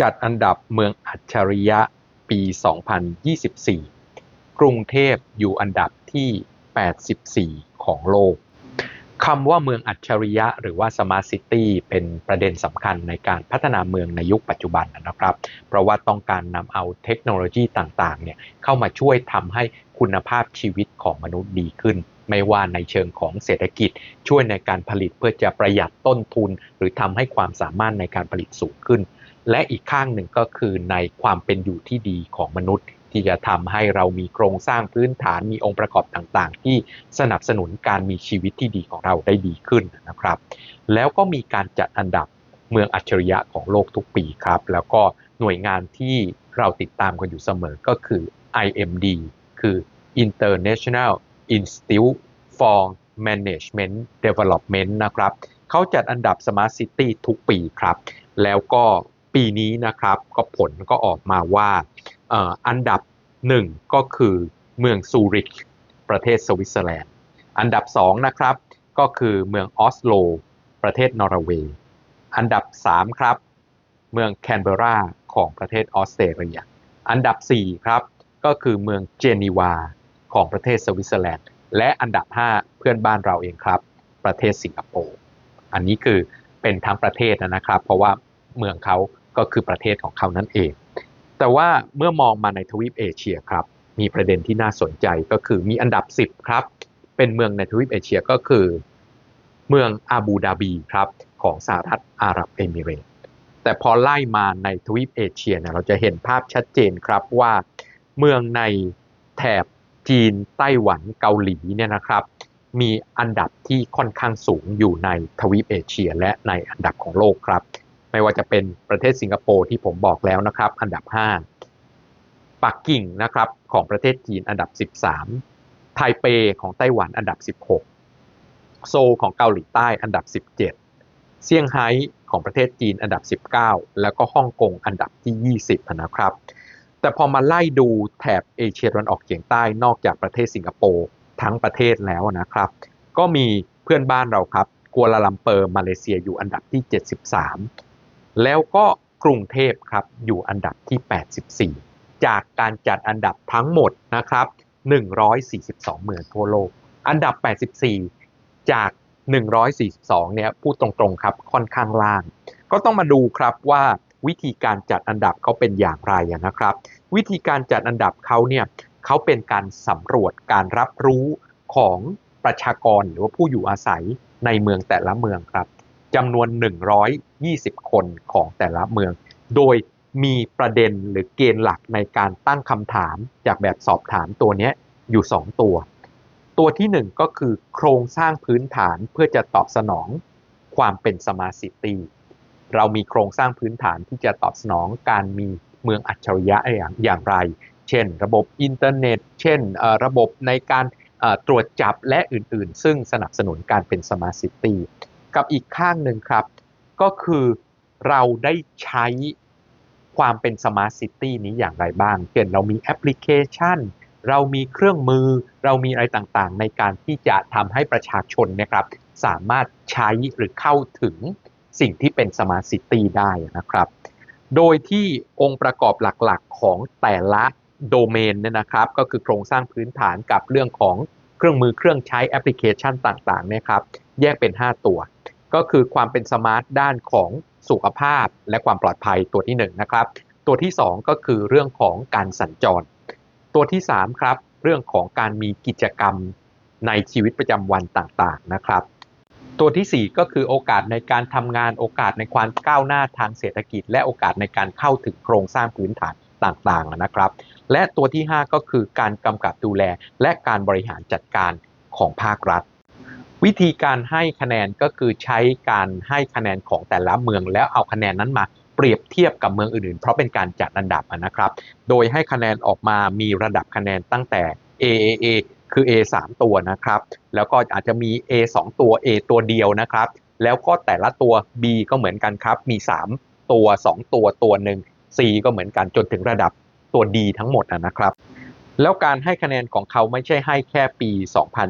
จัดอันดับเมืองอัจฉริยะปี 2024 กรุงเทพอยู่อันดับที่ 84 ของโลกคำว่าเมืองอัจฉริยะหรือว่า Smart City เป็นประเด็นสำคัญในการพัฒนาเมืองในยุคปัจจุบันนะครับ เพราะว่าต้องการนำเอาเทคโนโลยีต่างๆเนี่ยเข้ามาช่วยทำให้คุณภาพชีวิตของมนุษย์ดีขึ้น ไม่ว่าในเชิงของเศรษฐกิจ ช่วยในการผลิตเพื่อจะประหยัดต้นทุน หรือทำให้ความสามารถในการผลิตสูงขึ้น และอีกข้างหนึ่งก็คือในความเป็นอยู่ที่ดีของมนุษย์ ที่จะทำให้เรามีโครงสร้างพื้นฐานมีองค์ประกอบต่างๆ ที่สนับสนุนการมีชีวิตที่ดีของเราได้ดีขึ้นนะครับ แล้วก็มีการจัดอันดับเมืองอัจฉริยะของโลกทุกปีครับ แล้วก็หน่วยงานที่เราติดตามกันอยู่เสมอก็คือ IMD คือ International Institute for Management Development นะครับ เขาจัดอันดับ Smart City ทุกปีครับ แล้วก็ ปีนี้นะครับก็ผลก็ออกมาว่าอันดับหนึ่งก็คือเมืองซูริกประเทศสวิตเซอร์แลนด์ อันดับสองนะครับก็คือเมืองออสโล ประเทศนอร์เวย์ อันดับสามครับ เมืองแคนเบราของประเทศออสเตรเลีย อันดับสี่ครับก็คือเมืองเจนีวาของประเทศสวิตเซอร์แลนด์ และอันดับ5เพื่อนบ้านเราเองครับ ประเทศสิงคโปร์ อันนี้คือเป็นทั้งประเทศนะครับ เพราะว่าเมืองเขา ก็คือประเทศของเขานั่นเอง แต่ว่าเมื่อมองมาในทวีปเอเชียครับมีประเด็นที่น่าสนใจก็คือมีอันดับ 10 ครับ เป็นเมืองในทวีปเอเชียก็คือ เมืองอาบูดาบีครับของสหรัฐอาหรับเอมิเรต์แต่พอไล่มาในทวีปเอเชียเนี่ยเราจะเห็นภาพชัดเจนครับว่าเมืองในแถบจีนไต้หวันเกาหลีเนี่ยนะครับ มีอันดับที่ค่อนข้างสูงอยู่ในทวีปเอเชีย และในอันดับของโลกครับ ไม่ว่าจะเป็นประเทศสิงคโปร์ที่ผมบอกแล้วนะครับ อันดับ 5 ปักกิ่งนะครับของประเทศจีนอันดับ 13 ไทเปของไต้หวันอันดับ 16 โซลของเกาหลีใต้อันดับ 17 เซี่ยงไฮ้ของประเทศจีนอันดับ 19 แล้วก็ฮ่องกงอันดับที่ 20 นะครับ แต่พอมาไล่ดูแถบเอเชียตะวันออกเฉียงใต้นอกจากประเทศสิงคโปร์ทั้งประเทศแล้วนะครับ ก็มีเพื่อนบ้านเราครับกัวลาลัมเปอร์มาเลเซียอยู่อันดับที่ 73 แล้วก็กรุงเทพครับอยู่อันดับที่ 84 จากการจัดอันดับทั้งหมดนะครับ142 เมืองทั่วโลก อันดับ 84 จาก 142 เนี่ยพูดตรงๆครับค่อนข้างล่าง ก็ต้องมาดูครับว่าวิธีการจัดอันดับเขาเป็นอย่างไรนะครับ วิธีการจัดอันดับเขาเนี่ยเขาเป็นการสำรวจการรับรู้ของประชากรหรือว่าผู้อยู่อาศัยในเมืองแต่ละเมืองครับ จำนวน 120 คนของแต่ละเมือง โดยมีประเด็นหรือเกณฑ์หลักในการตั้งคำถามจากแบบสอบถามตัวนี้อยู่ 2 ตัว ตัวที่ 1 ก็คือโครงสร้างพื้นฐานเพื่อจะตอบสนองความเป็นสมาร์ทซิตี้เรามีโครงสร้างพื้นฐานที่จะตอบสนองการมีเมืองอัจฉริยะอย่างอย่างไร เช่น ระบบอินเทอร์เน็ต เช่น ระบบในการตรวจจับและอื่นๆ ซึ่งสนับสนุนการเป็นสมาร์ทซิตี้ กับอีกข้างหนึ่งครับ ก็คือเราได้ใช้ความเป็นสมาร์ทซิตี้นี้อย่างไรบ้างเช่นเรามีแอปพลิเคชัน เรามีเครื่องมือ เรามีอะไรต่างๆ ในการที่จะทำให้ประชาชนนะครับ สามารถใช้หรือเข้าถึงสิ่งที่เป็นสมาร์ทซิตี้ได้นะครับ โดยที่องค์ประกอบหลักๆ ของแต่ละโดเมนเนี่ยนะครับก็คือโครงสร้างพื้นฐานกับเรื่องของเครื่องมือเครื่องใช้แอปพลิเคชันต่างๆนะครับแยกเป็น 5 ตัว ก็คือความเป็นสมาร์ทด้านของสุขภาพและความปลอดภัยตัวที่1นนะครับ ตัวที่ 2 ก็คือเรื่องของการสัญจร ตัวที่ 3 ครับ เรื่องของการมีกิจกรรมในชีวิตประจำวันต่างๆนะครับ ตัวที่ 4 ก็คือโอกาสในการทำงานโอกาสในความก้าวหน้าทางเศรษฐกิจ และโอกาสในการเข้าถึงโครงสร้างพื้นฐานต่างๆนะครับ และตัวที่ 5 ก็คือการกำกับดูแลและการบริหารจัดการของภาครัฐ วิธีการให้คะแนนก็คือใช้การให้คะแนนของแต่ละเมือง แล้วเอาคะแนนนั้นมาเปรียบเทียบกับเมืองอื่นๆ เพราะเป็นการจัดอันดับนะครับ โดยให้คะแนนออกมามีระดับคะแนนตั้งแต่ AAA คือ A 3ตัวนะครับ แล้วก็อาจจะมี A 2ตัว A ตัวเดียวนะครับ แล้วก็แต่ละตัว B ก็เหมือนกันครับ มี 3 ตัว 2 ตัวตัวหนึ่ง C ก็เหมือนกันจนถึงระดับตัว D ทั้งหมดนะครับ แล้วการให้คะแนนของเขาไม่ใช่ให้แค่ปี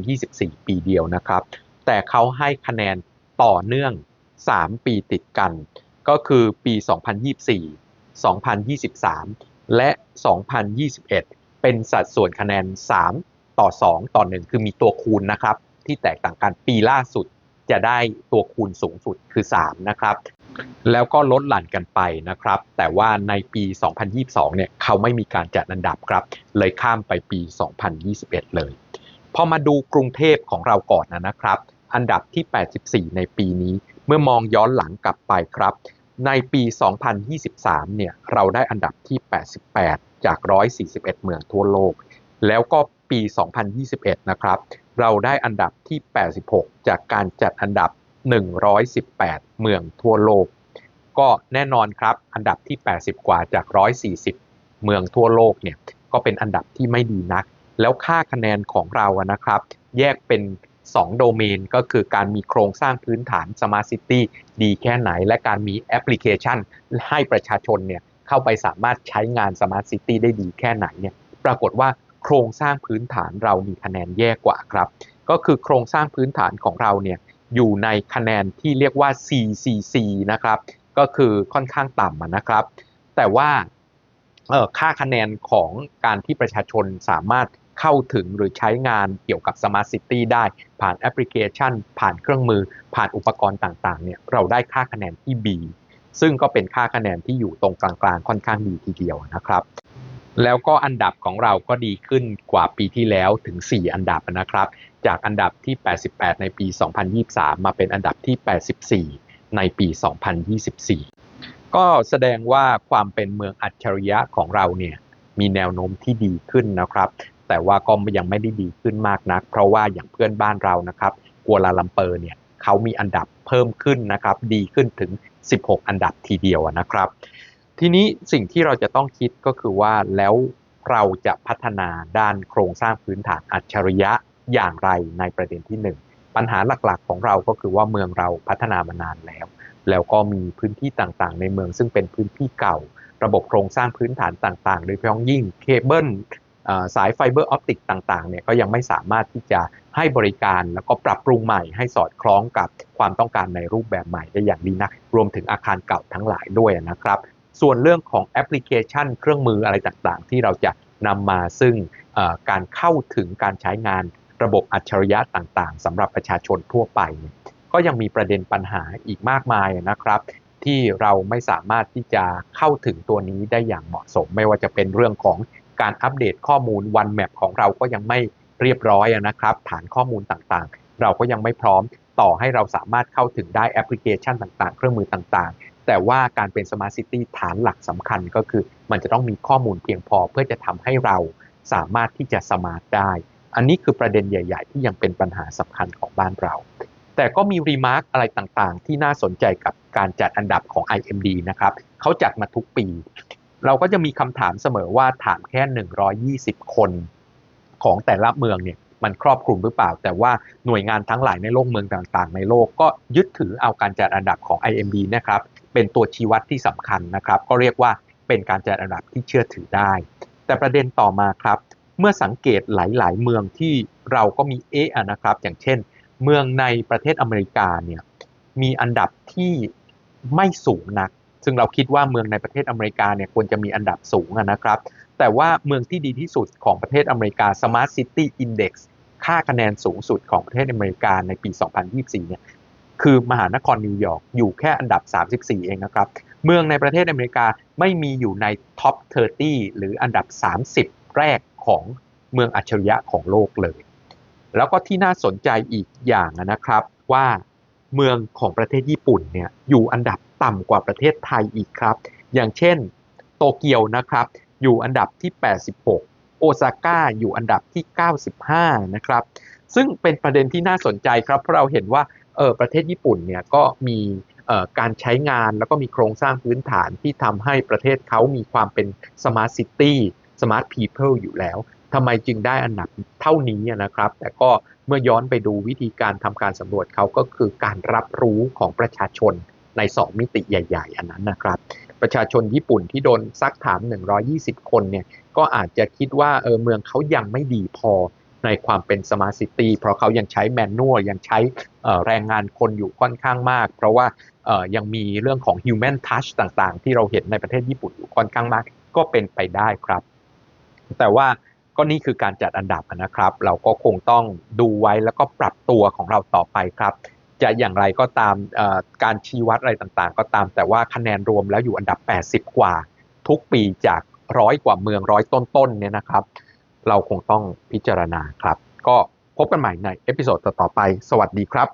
2024 ปีเดียวนะครับ แต่เขาให้คะแนนต่อเนื่อง 3 ปีติดกัน ก็คือปี 2024 2023 และ 2021 เป็นสัดส่วนคะแนน 3 ต่อ 2 ต่อ 1 คือมีตัวคูณนะครับ ที่แตกต่างกันปีล่าสุด จะได้ตัวคูณสูงสุดคือ 3 นะครับ แล้วก็ลดหลั่นกันไปนะครับ แต่ว่าในปี 2022 เนี่ยเขาไม่มีการจัดอันดับครับ เลยข้ามไปปี 2021 เลย พอมาดูกรุงเทพของเราก่อนนะครับ อันดับที่ 84 ในปีนี้ เมื่อมองย้อนหลังกลับไปครับ ในปี 2023 เนี่ยเราได้อันดับที่ 88 จาก 141 เมืองทั่วโลก แล้วก็ปี 2021 นะครับ เราได้อันดับที่ 86 จากการจัดอันดับ 118 เมืองทั่วโลก ก็แน่นอนครับ อันดับที่ 80 กว่าจาก 140 เมืองทั่วโลกเนี่ยก็เป็นอันดับที่ไม่ดีนัก แล้วค่าคะแนนของเราอะนะครับ แยกเป็น 2 โดเมนก็คือการมีโครงสร้างพื้นฐาน Smart City ดีแค่ไหน และการมีแอปพลิเคชัน ให้ประชาชนเนี่ยเข้าไปสามารถใช้งาน Smart City ได้ดีแค่ไหนเนี่ยปรากฏว่า โครงสร้างพื้นฐานเรามีคะแนนแย่กว่าครับ ก็คือโครงสร้างพื้นฐานของเราเนี่ยอยู่ในคะแนนที่เรียกว่า CCC นะครับ ก็คือค่อนข้างต่ำนะครับ แต่ว่าค่าคะแนนของการที่ประชาชนสามารถเข้าถึงหรือใช้งานเกี่ยวกับ Smart City ได้ผ่านแอปพลิเคชัน ผ่านเครื่องมือ ผ่านอุปกรณ์ต่างๆเนี่ยเราได้ค่าคะแนนที่ B ซึ่งก็เป็นค่าคะแนนที่อยู่ตรงกลางๆ ค่อนข้างดีทีเดียวนะครับ แล้วก็อันดับของเราก็ดีขึ้นกว่าปีที่แล้วถึง 4 อันดับนะครับ จากอันดับที่ 88 ในปี 2023 มาเป็นอันดับที่ 84 ในปี 2024 ก็แสดงว่าความเป็นเมืองอัจฉริยะของเราเนี่ยมีแนวโน้มที่ดีขึ้นนะครับ แต่ว่าก็ยังไม่ได้ดีขึ้นมากนัก เพราะว่าอย่างเพื่อนบ้านเรานะครับกัวลาลัมเปอร์เนี่ยเขามีอันดับเพิ่มขึ้นนะครับ ดีขึ้นถึง 16 อันดับทีเดียวนะครับ ทีนี้สิ่งที่เราจะต้องคิดก็คือว่าแล้วเราจะพัฒนาด้านโครงสร้างพื้นฐานอัจฉริยะอย่างไรในประเด็นที่ 1 ปัญหาหลักๆ ของเราก็คือว่าเมืองเราพัฒนามานานแล้ว แล้วก็มีพื้นที่ต่างๆ ในเมืองซึ่งเป็นพื้นที่เก่า ระบบโครงสร้างพื้นฐานต่างๆ โดยเฉพาะยิ่งเคเบิลสายไฟเบอร์ออปติกต่างๆเนี่ยก็ยังไม่สามารถที่จะให้บริการแล้วก็ปรับปรุงใหม่ให้สอดคล้องกับความต้องการในรูปแบบใหม่ได้อย่างดีนะรวมถึงอาคารเก่าทั้งหลายด้วยนะครับ ส่วนเรื่องของแอปพลิเคชัน เครื่องมืออะไรต่างๆ ที่เราจะนำมาซึ่งการเข้าถึงการใช้งานระบบอัจฉริยะต่างๆสำหรับประชาชนทั่วไป ก็ยังมีประเด็นปัญหาอีกมากมายนะครับ ที่เราไม่สามารถที่จะเข้าถึงตัวนี้ได้อย่างเหมาะสม ไม่ว่าจะเป็นเรื่องของการอัปเดตข้อมูล One Map ของเราก็ยังไม่เรียบร้อยนะครับ ฐานข้อมูลต่างๆ เราก็ยังไม่พร้อมต่อให้เราสามารถเข้าถึงได้แอปพลิเคชันต่างๆ เครื่องมือต่างๆ แต่ว่าการเป็น Smart City ฐานหลักสำคัญก็คือ มันจะต้องมีข้อมูลเพียงพอเพื่อจะทำให้เราสามารถที่จะสมาร์ทได้ อันนี้คือประเด็นใหญ่ ๆ ที่ยังเป็นปัญหาสำคัญของบ้านเรา แต่ก็มีรีมาร์กอะไรต่างๆ ที่น่าสนใจกับการจัดอันดับของ IMD นะครับเขาจัดมาทุกปี เราก็จะมีคำถามเสมอว่าถามแค่ 120 คนของแต่ละเมืองเนี่ย มันครอบคลุมหรือเปล่า แต่ว่าหน่วยงานทั้งหลายในโลกเมืองต่างๆ ในโลกก็ยึดถือเอาการจัดอันดับของ IMD นะครับเป็นตัวชี้วัดที่สำคัญนะครับ ก็เรียกว่าเป็นการจัดอันดับที่เชื่อถือได้ แต่ประเด็นต่อมาครับเมื่อสังเกตหลาย ๆ เมืองที่เราก็มีเอะนะครับ อย่างเช่น เมืองในประเทศอเมริกาเนี่ยมีอันดับที่ไม่สูงนัก ซึ่งเราคิดว่าเมืองในประเทศอเมริกาเนี่ยควรจะมีอันดับสูงนะครับ แต่ว่าเมืองที่ดีที่สุดของประเทศอเมริกา Smart City Index ค่าคะแนนสูงสุดของประเทศอเมริกาในปี 2024 เนี่ยคือมหานครนิวยอร์กอยู่แค่อันดับ 34 เองนะครับ เมืองในประเทศอเมริกาไม่มีอยู่ในท็อป 30 หรืออันดับ 30 แรกของเมืองอัจฉริยะของโลกเลย แล้วก็ที่น่าสนใจอีกอย่างนะครับว่าเมืองของประเทศญี่ปุ่นเนี่ยอยู่อันดับต่ำกว่าประเทศไทยอีกครับ อย่างเช่นโตเกียวนะครับ อยู่อันดับที่ 86 โอซาก้าอยู่อันดับที่ 95 นะครับ ซึ่งเป็นประเด็นที่น่าสนใจครับเพราะเราเห็นว่าเออประเทศญี่ปุ่นเนี่ยก็มีการใช้งานแล้วก็มีโครงสร้างพื้นฐานที่ทำให้ประเทศเขามีความเป็นสมาร์ทซิตี้สมาร์ทพีเพิลอยู่แล้วทำไมจึงได้อันดับเท่านี้นะครับ แต่ก็เมื่อย้อนไปดูวิธีการทำการสำรวจเขาก็คือการรับรู้ของประชาชนใน 2 มิติใหญ่ ๆ อันนั้นนะครับ ประชาชนญี่ปุ่นที่โดนซักถาม 120 คนเนี่ยก็อาจจะคิดว่าเออเมืองเขายังไม่ดีพอในความเป็นสมาร์ทซิตี้เพราะเขายังใช้แมนนวลยังใช้แรงงานคนอยู่ค่อนข้างมาก เพราะว่ายังมีเรื่องของ human touch ต่างๆ ที่เราเห็นในประเทศญี่ปุ่นอยู่ค่อนข้างมาก ก็เป็นไปได้ครับ แต่ว่าก็นี่คือการจัดอันดับนะครับ เราก็คงต้องดูไว้แล้วก็ปรับตัวของเราต่อไปครับ จะอย่างไรก็ตามการชี้วัดอะไรต่างๆ ก็ตามแต่ว่าคะแนนรวมแล้วอยู่อันดับ 80 กว่า ทุกปีจากร้อยกว่าเมืองร้อยต้นๆเนี่ยนะครับ เราคงต้องพิจารณาครับ ก็พบกันใหม่ในเอพิโซดต่อๆไป สวัสดีครับ